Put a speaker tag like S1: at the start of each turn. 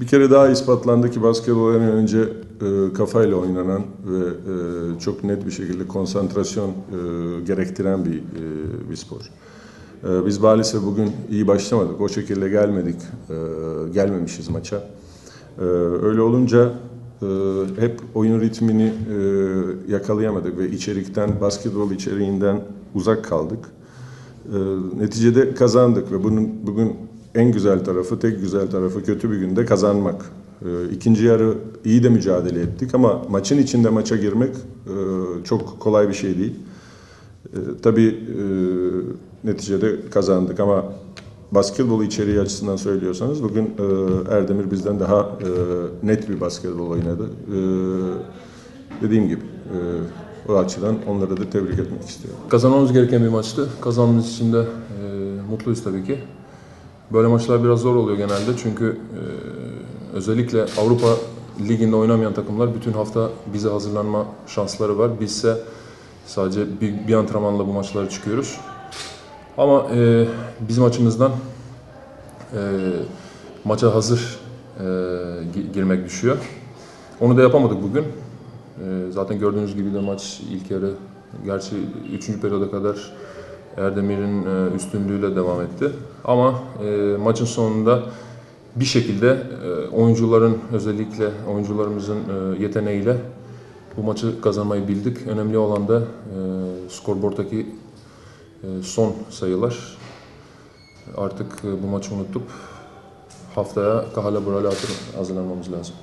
S1: Bir kere daha ispatlandı ki basketbol en önce e, kafayla oynanan ve e, çok net bir şekilde konsantrasyon e, gerektiren bir e, bir spor. E, biz maalesef bugün iyi başlamadık. O şekilde gelmedik. E, gelmemişiz maça. E, öyle olunca e, hep oyun ritmini e, yakalayamadık ve içerikten, basketbol içeriğinden uzak kaldık. E, neticede kazandık ve bunun bugün en güzel tarafı, tek güzel tarafı kötü bir günde kazanmak. E, ikinci yarı iyi de mücadele ettik ama maçın içinde maça girmek e, çok kolay bir şey değil. E, tabii e, neticede kazandık ama basketbol içeriği açısından söylüyorsanız bugün e, Erdemir bizden daha net bir basketbol oynadı. E, dediğim gibi o açıdan onları da tebrik etmek istiyorum.
S2: Kazanmamız gereken bir maçtı. Kazandığımız için de mutluyuz tabii ki. Böyle maçlar biraz zor oluyor genelde çünkü e, özellikle Avrupa Ligi'nde oynamayan takımlar bütün hafta bize hazırlanma şansları var. Bizse sadece bir, bir antrenmanla bu maçlara çıkıyoruz. Ama e, bizim açımızdan e, maça hazır e, gi- girmek düşüyor. Onu da yapamadık bugün. E, zaten gördüğünüz gibi de maç ilk yarı, gerçi 3. periyoda kadar Erdemir'in e, üstünlüğüyle devam etti. Ama e, maçın sonunda bir şekilde e, oyuncuların özellikle oyuncularımızın yeteneğiyle bu maçı kazanmayı bildik. Önemli olan da skorboardaki e, son sayılar. Artık bu maçı unutup haftaya Kahala Bural'a hazırlanmamız lazım.